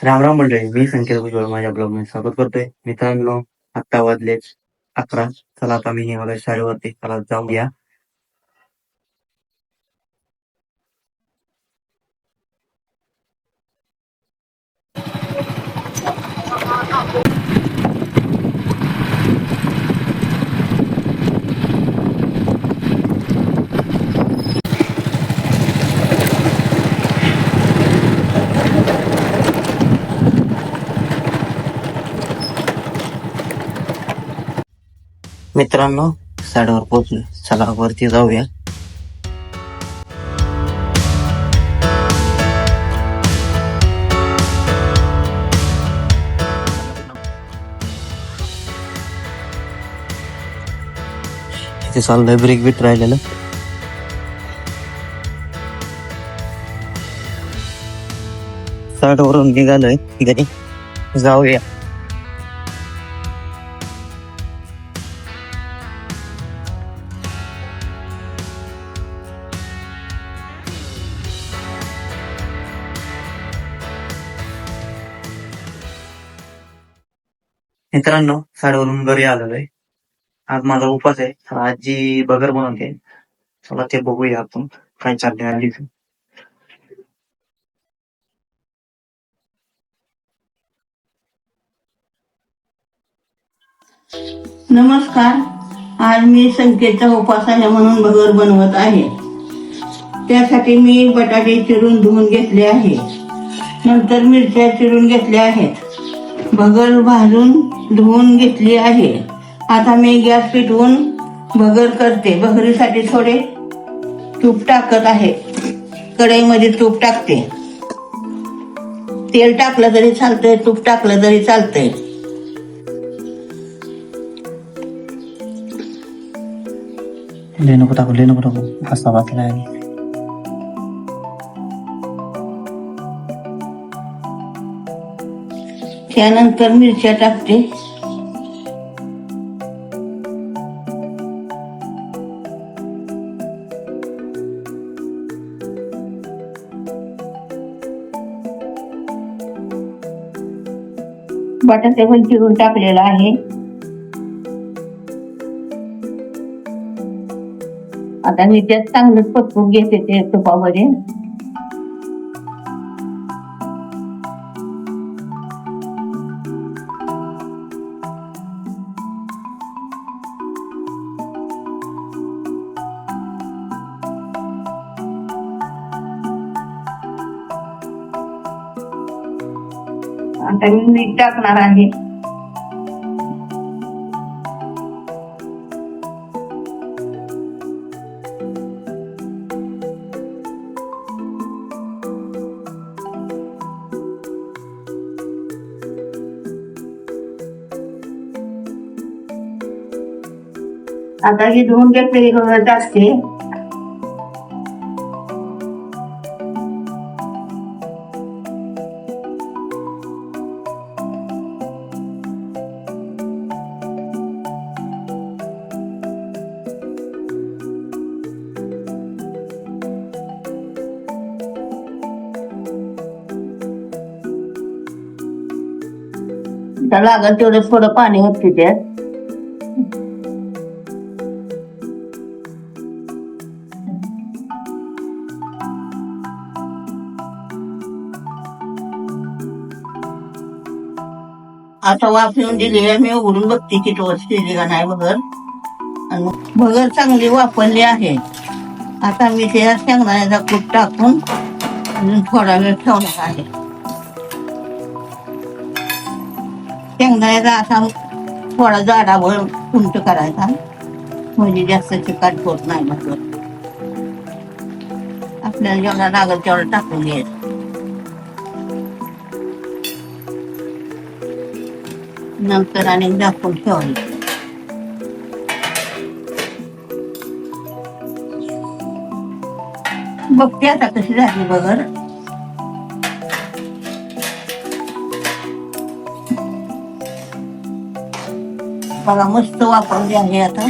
राम राम मंडळी मी संकेत भुजबळ माझ्या ब्लॉगमध्ये स्वागत करतोय. मित्रांनो आत्ता वाजलेच अकरा. चला आता मी हिमालय शाळेवरती चला जाऊया मित्रांनो शाळेवर पोचलो चला वरती जाऊया. इथे चाललंय ब्रेक बीट राहिलेलं. वरून निघालोय घरी. जाऊया. मित्रांनो शाळेवरून घरी आलेलोय. आज माझा उपास आहे आजी बगर बनवते चला ते बघूया आपण काय चालले आली नमस्कार. आज मी संकेतचा उपास आहे म्हणून बगर बनवत आहे. त्यासाठी मी बटाटे चिरून धुवून घेतले आहे. नंतर मिरच्या चिरून घेतल्या आहेत. भगर भाजून धुवून घेतली आहे. आता मी गॅस पेटवून भगर करते. भगरीसाठी थोडे तूप टाकत आहे. कढईमध्ये तूप टाकते. तेल टाकलं तरी चालतंय तूप टाकलं तरी चालतंय. ले नको टाकू ले टाकू असा वाटला आहे त्यानंतर मिरच्या टाकते. बटाटे पण चिरून टाकलेला आहे. आता मी त्यात चांगलंच पटकून घेते ते तुपामध्ये. आता मी मीठ टाकणार आहे. आता ही धुवून घेतलेली गहू त्या लागेल तेवढं थोडं पाणी होते त्यात आता वाफवून दिली आहे मी उघडून बघते की तो शिजली का नाही भगर आणि भगर चांगली वापरली आहे. आता मी ते शेंगदाण्याचा कूट टाकून अजून थोडा वेळ ठेवणार आहे. शेंगदाण्याचा असा थोडा जाडावर कुंट करायचा. म्हणजे जास्त चिकट होत नाही म्हटलं. आपल्याला जेवढा लागल तेवढा टाकून घ्यायचं. नंतर आणि झाकून ठेवायचं. बघते आता कशी झाली बगर बघा मस्त वापरली आहे आता.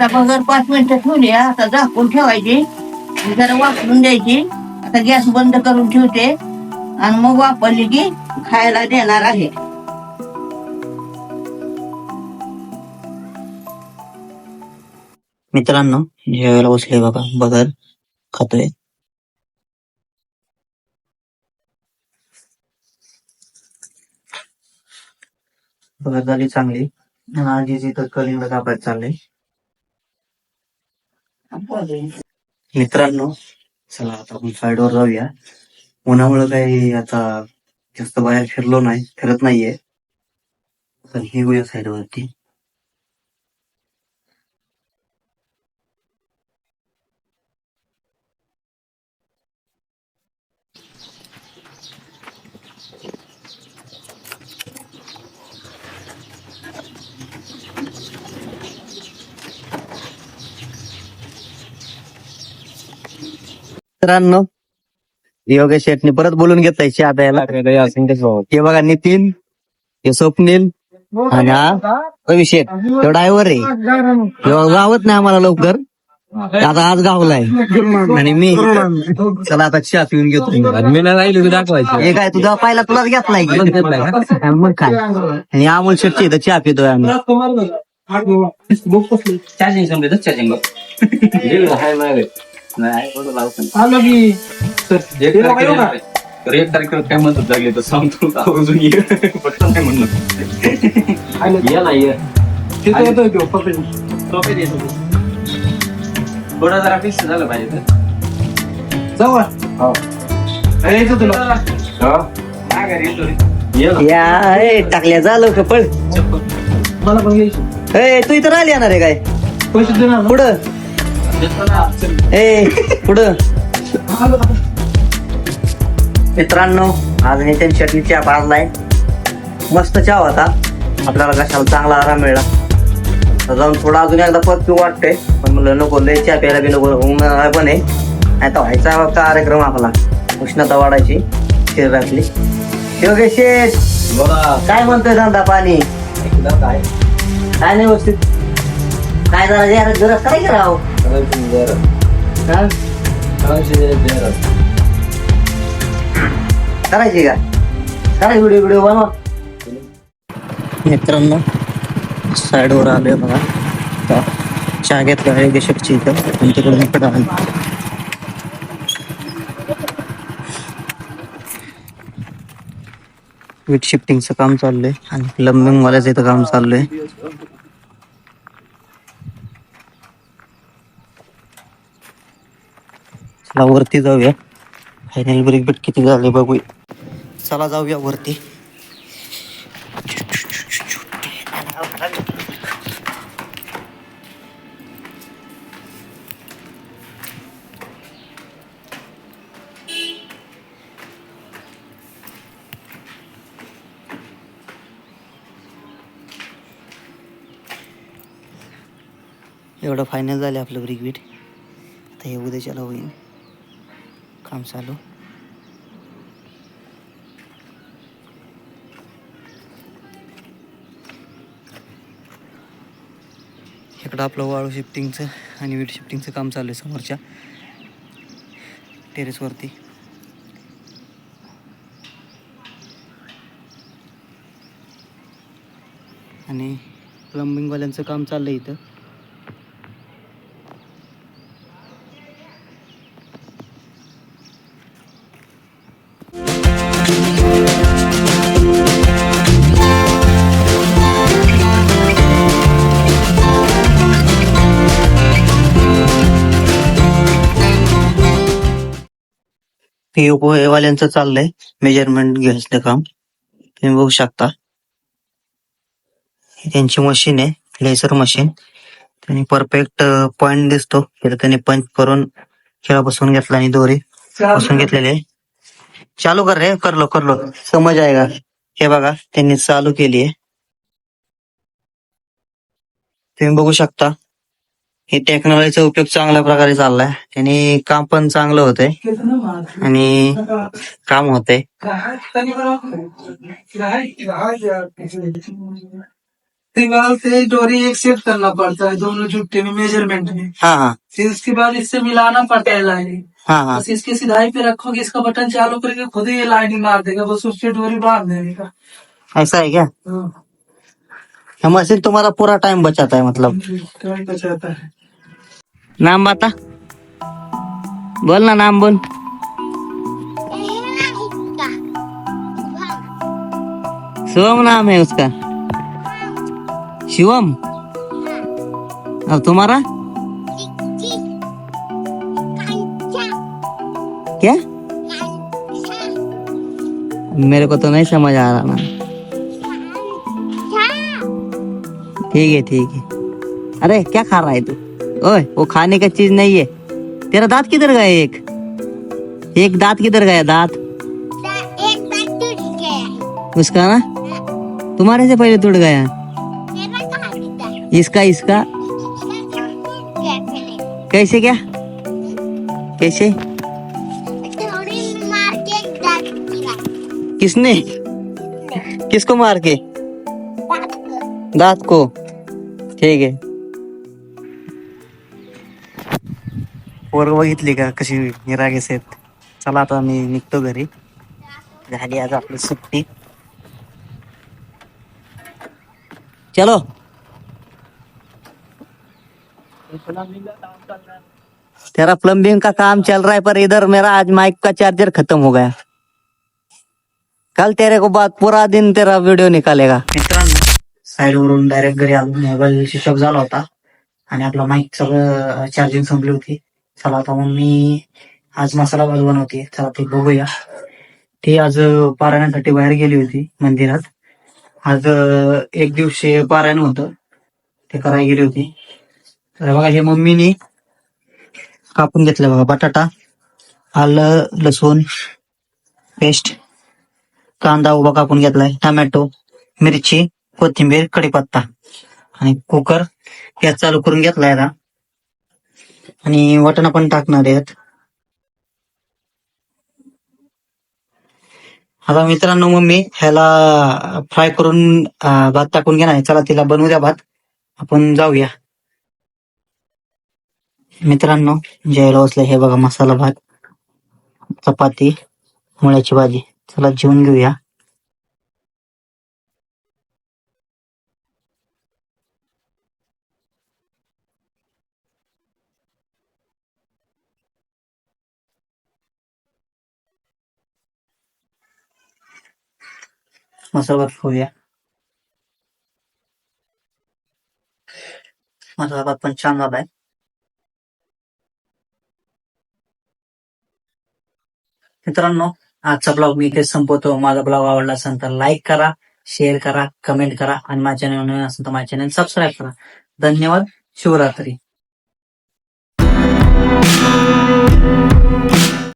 आता बगर पाच मिनिटं ठेवली आता झाकून ठेवायची. जरा वापरून द्यायची. आता गॅस बंद करून ठेवते. आणि मग वापरली की खायला देणार आहे. मित्रांनो जेवायला बसले बघा. बगर खातोय. बघा झाली चांगली. आज तर कलिंग कापायचं चाललंय. मित्रांनो चला आता आपण साईडवर जाऊया. उन्हामुळे काही आता जास्त बाहेर फिरलो नाही फिरत नाहीये. तर साईड साईडवरती मित्रांनो योगेश शेटने परत बोलून घेतलाय चहा प्यायला हे बघा नितीन हे स्वप्नील आणि हा अभिषेक. तो ड्रायव्हर आहे. ह्यो गावत नाही आम्हाला लवकर. आता आज गावलाय. आणि मी चला आता चहा पिऊन घेतो. मी नाही राहिलो दाखवायचं. हे काय तुझा पहिला तुलाच घेतलाय की? मग काय? आणि अमोल शेटची इथं चहा पितोय आम्ही. चार्जिंग संपले तर चार्जिंग हाय नाही नाही बरोबर लावतो आलो की. एक तारखेला तर एक तारखेला काय म्हणतात लागले तर सांगतो आवर्जून ये. फक्त नाही म्हणलं ये ना ये. तिथे येतोय तो पकड टोपे दे थोडं जरा फिक्स झालं पाहिजे तर. जवळ हो. तुला. काय घरी येतो रे? ये ना. या ए, टाकल्या झालं का पळ. मला पण घ्यायची. ए तू इथं राहिली येणार आहे काय? पैसे देणार ना? पुढं. ए पुढं. मित्रांनो आज नितीन शेटनी चहा पाजलाय मस्त चहा होता. आपल्याला कशाला चांगला आराम मिळाला. जाऊन थोडा अजून एकदा परत पिऊ वाटतंय. पण म्हणलं नको लय चहा प्यायला बी नको उन्हाळा पण आहे. नाही तर व्हायचा कार्यक्रम आपला. उष्णता वाढायची शरीरातली. योगेश काय म्हणतोय धंदा पाणी? काय? नाही व्यवस्थित. काय जरा जरा काय करावं? करायची का करायची व्हिडिओ व्हिडिओ बनवा मित्रांनो साईडवर आलोय बघा. आता चहा घेतला आहे गेशकची इथं. आणि तिकडून इकडं आलो. वीट शिफ्टिंगचं काम चाललंय. आणि प्लंबिंग वाल्याचं इथं काम चाललंय. चला वरती जाऊया. फायनल ब्रेक बेट किती झाले बघूया. चला जाऊया वरती. एवढं फायनल झालं आपलं ब्रेक आता हे उद्याच्याला होईल. काम चालू. इकडं आपलं वाळू शिफ्टिंगचं आणि वीट शिफ्टिंगचं काम चालू आहे समोरच्या. टेरेसवरती आणि प्लंबिंगवाल्यांचं काम चाललं आहे इथं. पीओ वाल्यांचं चाललंय. मेजरमेंट घ्यायचं काम. तुम्ही बघू शकता. ही त्यांची मशीन आहे. लेसर मशीन त्यांनी परफेक्ट पॉइंट दिसतो. तर त्यांनी पंच करून खेळा बसवून घेतला आणि दोरी बसवून घेतलेले आहे. चालू कर रे. करलो करलो. समज आहे का? हे बघा. त्यांनी चालू केली आहे. तुम्ही बघू शकता. ही टेक्नॉलॉजीचा उपयोग चांगल्या प्रकारे चाललाय. त्यांनी काम पण चांगलं होतंय. आणि काम होतंय? फ़िलहाल से डोरी एक सेट करना पड़ता है दोनों जुट्टे में मेज़रमेंट में हाँ. हाँ फिर उसके बाद इससे मिलाना पड़ता है. लाइनिंग हाँ हाँ बस इसकी सिधाई पे रखोगे इसका बटन चालू करके खुद ही ये लाइनिंग मार देगा बस उससे डोरी बाँध देने का? ऐसा है. क्या हाँ, मशीन तुम्हारा पूरा टाइम बचाता है मतलब. टाइम बचाता है नाम बता बोल ना नाम बोल. शिवम नाम है उसका. शिवम और तुम्हारा? क्या? मेरे को तो नहीं समझ आ रहा ना। ठीक है ठीक है। अरे क्या खा रहा है तू? ओए वो खाने का चीज़ नहीं है। तेरा दांत किधर गया एक? एक दांत किधर गया दांत? एक बार टूट गया। उसका ना? तुम्हारे से पहले टूट गया। इसका इसका? कैसे क्या? कैसे? किसने? किसको मार के? दांत को। ठीक आहे पोरग बघितली का कशी निरागेस आहेत? चला आता मी निघतो घरी. झाली आज आपली सुट्टी. चलो. तेरा प्लम्बिंग का काम चल रहा है पर इधर मेरा आज माइक का चार्जर खत्म हो गया। कल तेरे को बाद पूरा दिन तेरा वीडियो निकालेगा। मित्रांनो साइड वरून डायरेक्ट घरी आलो मोबाईल स्विच झाला होता. आणि आपला माईक सगळं चार्जिंग संपली होती. चला आता मग मी आज मसाला भात बनवते. चला ते बघूया. ती आज पारायणासाठी बाहेर गेली होती मंदिरात. आज एक दिवशी पारायण होतं. ते करायला गेली होती. तर बघा हे मम्मीनी कापून घेतलं बघा बटाटा आलं लसूण पेस्ट कांदा उभा कापून घेतलाय टमॅटो मिरची कोथिंबीर कढीपत्ता आणि कुकर. गॅस चालू करून घेतलाय आता. आणि वाटाणा पण टाकणार आहेत. आता मित्रांनो मग मी ह्याला फ्राय करून भात टाकून घेणार चला तिला बनवू द्या भात. आपण जाऊया. मित्रांनो जेवायला बसलं. हे बघा मसाला भात चपाती मुळ्याची भाजी. चला जेवून घेऊया. मसाला भात खाऊया मसाला भात पण छान झालाय. मित्रांनो आजचा ब्लॉग मी इथे संपवतो. माझा ब्लॉग आवडला असेल तर लाईक करा शेअर करा कमेंट करा आणि माझ्या चॅनल नवीन असेल तर माझ्या चॅनल सबस्क्राईब करा. धन्यवाद. शिवरात्री